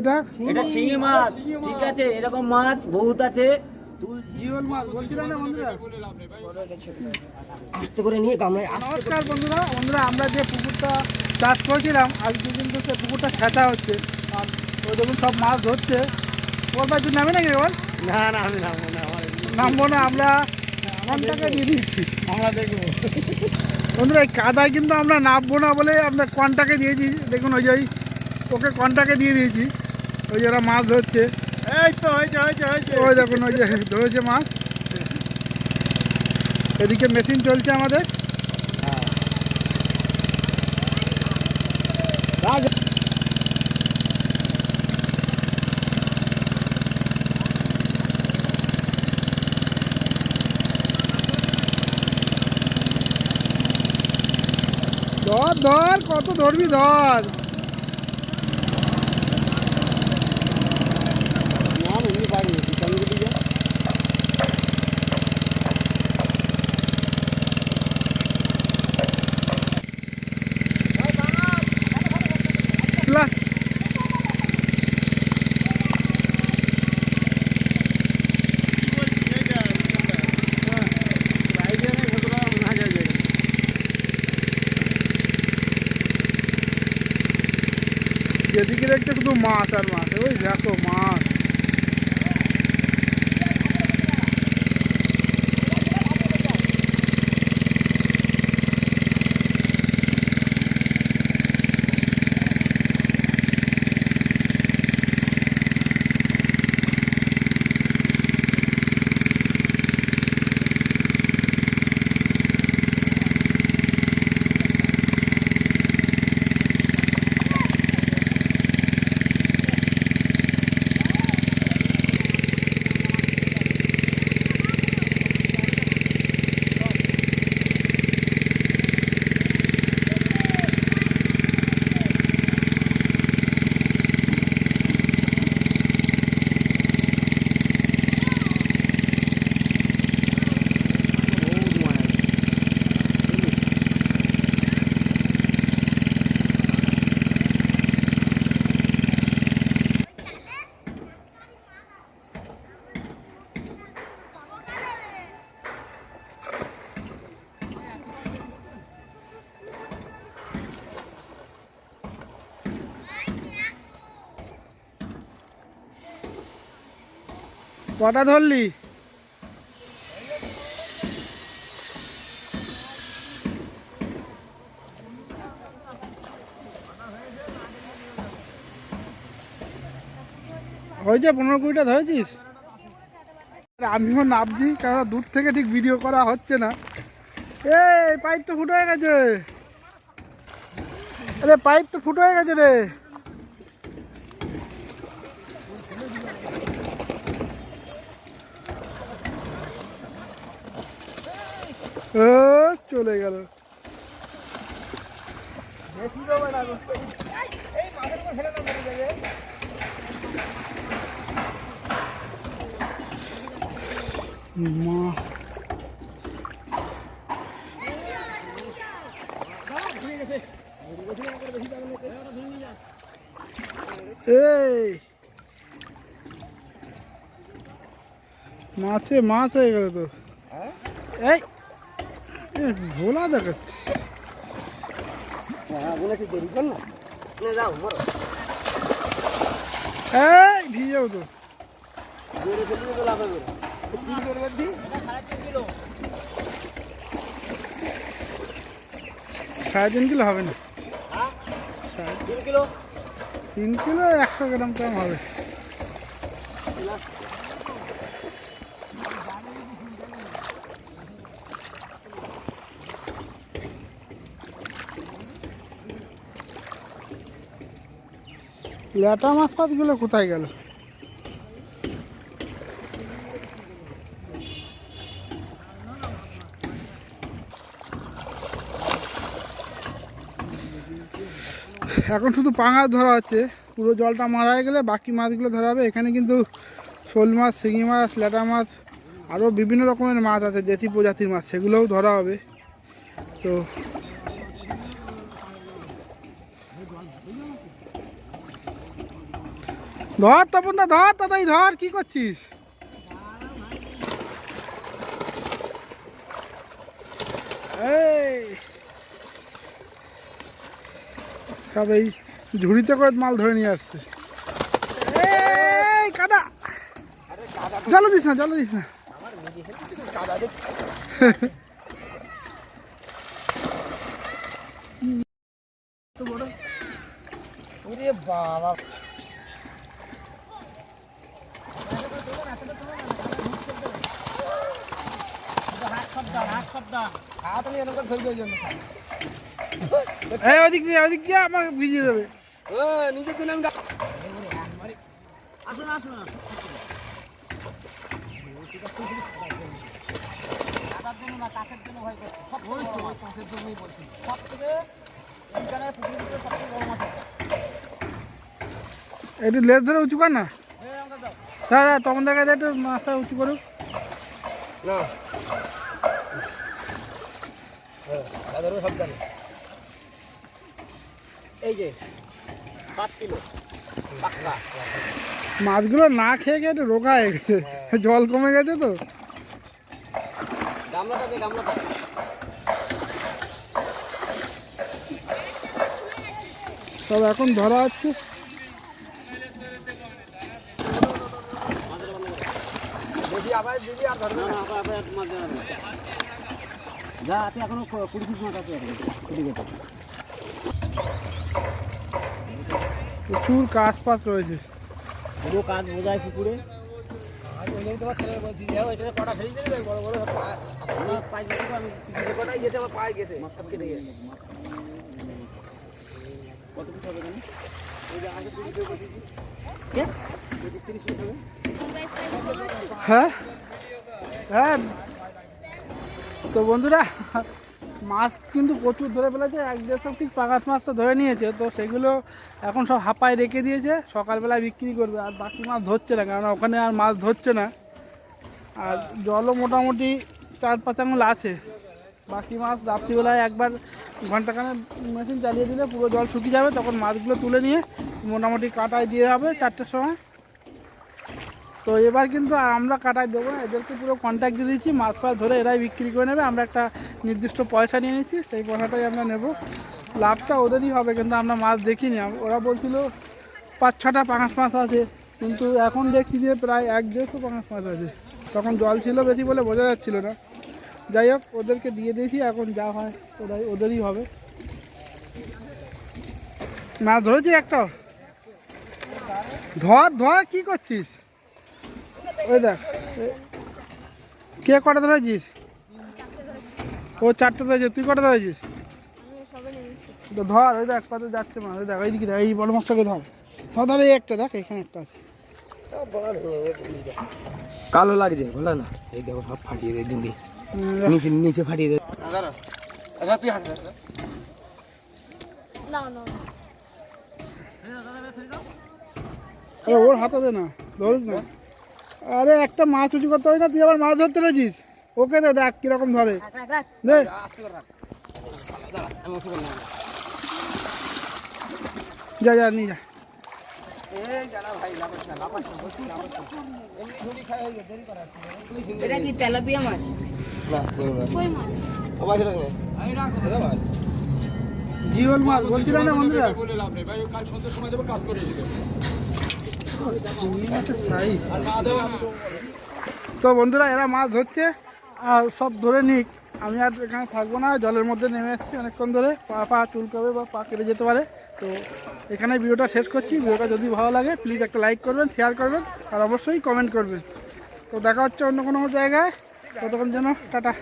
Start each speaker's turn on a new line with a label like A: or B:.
A: এটা?
B: এটা শিঙি মাছ। ঠিক আছে এরকম মাছ বহুত আছে।
A: জিওল মাছ বলছিলাম না বন্ধুরা?
C: আস্তে করে নিয়ে গামলায় আস্তে
A: নমস্কার বন্ধুরা বন্ধুরা আমরা যে পুকুরটা চাষ করেছিলাম আজকে কিন্তু সে পুকুরটা খেঁচা হচ্ছে। আর ওই দেখুন সব মাছ ধরছে। ওর ভাই নামে নাকি এবার
B: না না আমি নামবো না
A: নামবো না আমরা কনটাকে দিয়ে দিচ্ছি।
B: আমরা দেখব।
A: বন্ধুরা এই কাদায় কিন্তু আমরা নামবো না বলে আমরা কনটাকে দিয়ে দিয়েছি দেখুন ওই যে ওই ওকে কনটাকে দিয়ে দিয়েছি। ওই যে ওরা মাছ ধরছে
B: এই তো হয়েছে হয়েছে হয়েছে
A: ওই দেখুন ওই যে ধরেছে মাছ এদিকে মেশিন চলছে আমাদের ধর ধর কত ধরবি ধর যেদিকে দেখতে শুধু মাছ আর মাছ ওই দেখো মাছ। কটা ধরলি? হয়েছে পনেরো কুড়িটা ধরেছিস? আমিও নামছি, কারণ দূর থেকে ঠিক ভিডিও করা হচ্ছে না। এই পাইপ তো ফুটো হয়ে গেছে। আরে পাইপ তো ফুটো হয়ে গেছে রে। চলে গেল। মা। এই। মাছে মাছ হয়ে গেল তো। এই। এ, ভোলা দেখাচ্ছে। এই ভিজেও তো।
C: করবার
A: সাড়ে তিন কিলো হবে না?
B: তিন কিলো?
A: তিন কিলো একশো গ্রাম কম হবে। ল্যাটা মাছ ফাছগুলো কোথায় গেল? এখন শুধু পাঙাশ ধরা হচ্ছে। পুরো জলটা মারা হয়ে গেলে বাকি মাছগুলো ধরা হবে। এখানে কিন্তু শোল মাছ, শিঙি মাছ, ল্যাটা মাছ আরও বিভিন্ন রকমের মাছ আছে, দেশি প্রজাতির মাছ, সেগুলোও ধরা হবে। তো ধর তপন দা ধর তাড়াতাড়ি ধর, কি করছিস? এই। সব এই ঝুড়িতে করে মাল ধরে নিয়ে আসছে। কাদা। জল দিস না জল দিস না।
C: বাবা হাত আমি এরকম ফেলতে ওই জন্য খাই।
A: এই ওদিক দিয়ে ওদিক দিয়ে
C: নিজের জন্য আমি
B: আসুন আসুন।
A: একটু লেজ ধরে উঁচু কর না।
B: আমাকে
A: দাদা তখন দেখা যায় একটু মাছটা উঁচু করুক।
C: না। হ্যাঁ।
B: এই যে পাঁচ কিলো।
A: মাছগুলো না খেয়ে খেয়ে একটু রোগা হয়ে গেছে। জল কমে গেছে তো।
B: গামলাটাকে গামলাটা।
A: সব এখন ধরা হচ্ছে।
C: আবার দিবি আর ধরবে
B: না, আবার- আবার মাছ। যা আছে এখনও কুড়ি পিস মাছ আছে এখন। কুড়ি কেটে
A: প্রচুর কাজ পাত রয়েছে।
B: পুরো কাজ বোঝায় পুকুরে। কত পিস হবে জানি
C: আগে তুমি যে বলছিস,
B: কে?
C: পঁচিশ তিরিশ
A: হ্যাঁ? হ্যাঁ তো বন্ধুরা, মাছ কিন্তু প্রচুর ধরে ফেলেছে, এক দেড়শো পিস পাকাশ মাছ তো ধরে নিয়েছে, তো সেগুলো এখন সব হাঁপায় রেখে দিয়েছে সকালবেলা বিক্রি করবে, আর বাকি মাছ ধরছে না কারণ ওখানে আর মাছ ধরছে না। আর জলও মোটামুটি চার পাঁচ আঙুল আছে, বাকি মাছ রাত্রিবেলায় একবার ঘন্টাখানে মেশিন চালিয়ে দিলে পুরো জল শুকিয়ে যাবে, তখন মাছগুলো তুলে নিয়ে মোটামুটি কাটায় দিয়ে হবে চারটের সময়। তো এবার কিন্তু আর আমরা কাটাই দেবো না। এদেরকে পুরো কন্ট্যাক্ট দিয়ে দিচ্ছি, মাছ ফাছ ধরে এরাই বিক্রি করে নেবে। আমরা একটা নির্দিষ্ট পয়সা নিয়ে নিচ্ছি, সেই পয়সাটাই আমরা নেব। লাভটা ওদেরই হবে, কিন্তু আমরা মাছ দেখিনি। ওরা বলছিল পাঁচ ছটা পাঙাশ মাছ আছে, কিন্তু এখন দেখছি যে প্রায় এক দেড়শো পাঙাশ মাছ আছে। তখন জল ছিল বেশি বলে বোঝা যাচ্ছিল না। যাই হোক, ওদেরকে দিয়ে দিয়েছি, এখন যা হয় ওরাই, ওদেরই হবে। মাছ ধরেছি একটা? ধর ধর, কি করছিস? ওই দেখ কে কটা ধরেছিস? ও চারটে ধরেছে তুই কটা ধরেছিস? তো ধর ওই দেখ কত যাচ্ছে মাছ ওই দেখ ওই দিকে এই বড় মাছটাকে ধর। ধর ধর এই একটা দেখ এখানে একটা আছে।
C: কালো লাগছে বলে না? এই দেখো সব ফাটিয়ে দেয় দুনি নিচে নিচে ফাটিয়ে দেয়। আচ্ছা তুই হাত
D: না না
A: ওর হাতে দে না ধরুক না। আরে একটা মাছ উঁচু করতে হয় না তুই আবার মাছ ধরতে পেরেছিস ওকে দে দেখ কীরকম ধরে। যা যা নিয়ে যা।
E: এটা কি তেলাপিয়া মাছ?
C: না কই মাছ? আবার সেটা নে আমি রাখ দাদা ভাই
A: জিওল মাছ বলছিলাম না বন্ধুরা?
F: বলে লাভ নেই। ভাই ও কাল সন্ধ্যের সময় যাবে কাজ করে এসে
A: তো বন্ধুরা, এরা মাছ ধরছে, আর সব ধরে নিক। আমি আর এখানে থাকব না, জলের মধ্যে নেমে এসেছি অনেকক্ষণ ধরে। পা পা চুলকাবে বা পা কেটে যেতে পারে। তো এখানে ভিডিওটা শেষ করছি। ভিডিওটা যদি ভালো লাগে প্লিজ একটা লাইক করবেন শেয়ার করবেন, আর অবশ্যই কমেন্ট করবেন। তো দেখা হচ্ছে অন্য কোনো জায়গায়। ততক্ষণ যেন, টাটা।